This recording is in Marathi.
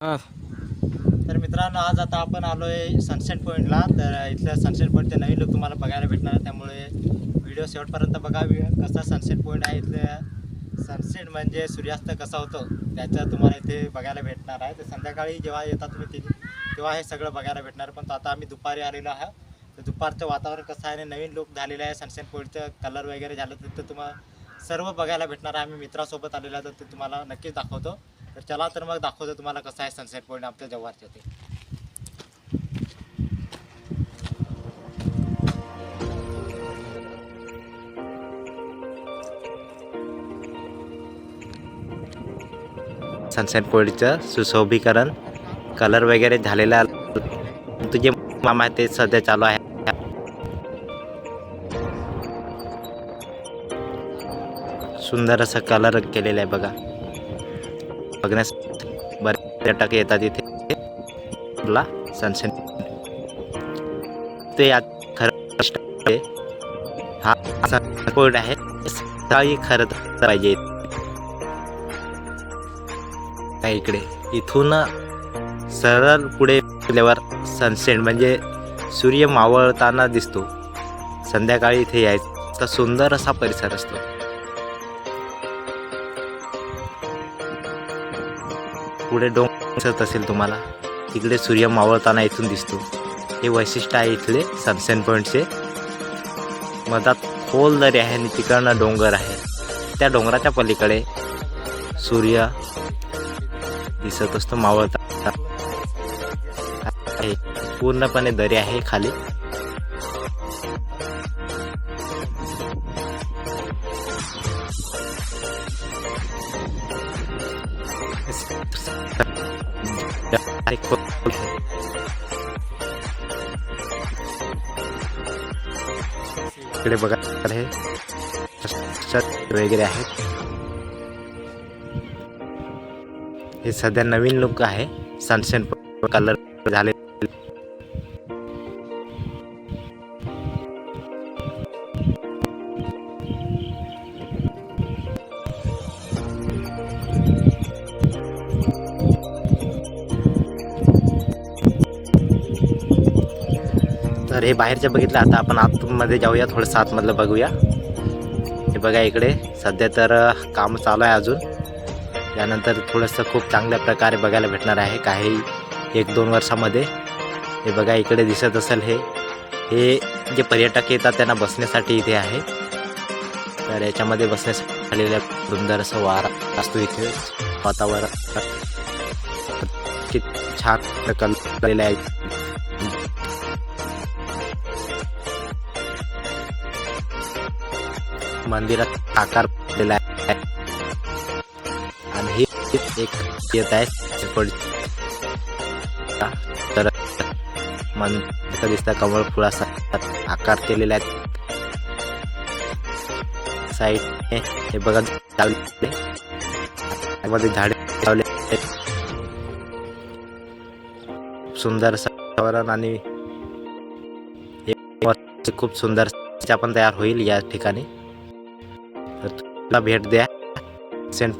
हा. तर मित्रांनो आज आता आपण आलो आहे सनसेट पॉईंटला तर इथल्या सनसेट पॉईंटचे नवीन लोक तुम्हाला बघायला भेटणार. आहे त्यामुळे व्हिडिओ शेवटपर्यंत बघा. कसा सनसेट पॉईंट आहे इथल्या सनसेट म्हणजे सूर्यास्त कसा होतो त्याचं तुम्हाला इथे बघायला भेटणार आहे. तर संध्याकाळी जेव्हा येता तुम्ही तिथे तेव्हा हे सगळं बघायला भेटणार. पण आता आम्ही दुपारी आलेलो आहे तर दुपारचं वातावरण कसं आहे आणि नवीन लोक झालेलं आहे सनसेट पॉईंटचं कलर वगैरे झालं तर ते तुम्हाला सर्व बघायला भेटणार आहे. आम्ही मित्रासोबत आलेलो आहे तर ते तुम्हाला नक्कीच दाखवतो. तर चला तर मग दाखवतो तुम्हाला कसं आहे सनसेट पॉईंट आमच्या जव्हारच्या ते. सनसेट पॉईंटचं सुशोभीकरण कलर वगैरे झालेला तुझे मामा ते सध्या चालू आहे. सुंदर असं कलर केलेलं आहे बघा. बघण्यास बरेच पर्यटक येतात इथे. आपला सनसेट. ते यात खरं हा असा पॉईंट आहे? सकाळी खरं तर पाहिजे. त्या इकडे इथून सरळ पुढे गेल्यावर सनसेट म्हणजे सूर्य मावळताना दिसतो. संध्याकाळी इथे यायचा सुंदर असा परिसर असतो. पुढे डोंगर दिसत असेल तुम्हाला तिकडे सूर्य मावळताना इथून दिसतो. हे वैशिष्ट्य आहे इथले सनसेन पॉईंटचे मधात खोल दरी आहे आणि तिकडनं डोंगर आहे. त्या डोंगराच्या पलीकडे सूर्य दिसत असतो मावळता पूर्णपणे दरी आहे खाली. इकडे बघा वगैरे हे सध्या नवीन लुक आहे. सनसेन कलर झाले तर हे बाहेरच्या बघितलं आता आपण आतमध्ये जाऊया थोडंसं आतमधलं बघूया. हे बघा इकडे सध्या तर काम चालू आहे अजून. यानंतर थोडंसं खूप चांगल्या प्रकारे बघायला भेटणार आहे काही एक दोन वर्षामध्ये. हे बघा इकडे दिसत असेल हे. हे जे पर्यटक येतात त्यांना बसण्यासाठी इथे आहे. तर याच्यामध्ये बसण्यासाठी आलेल्या सुंदर असं वारा असतो इथे. वातावरण किती छान कललेलं आहे. मंदिरात आकार पडलेला आहे. आणि हे एक येत आहे. तर मंदिर दिसतं कमळ फुलासा आकार केलेला आहे. साईड हे बघा लावले मध्ये झाडे लावले आहेत. सुंदर वातावरण आणि खूप सुंदर पण तयार होईल या ठिकाणी. भेट द्या. सेंट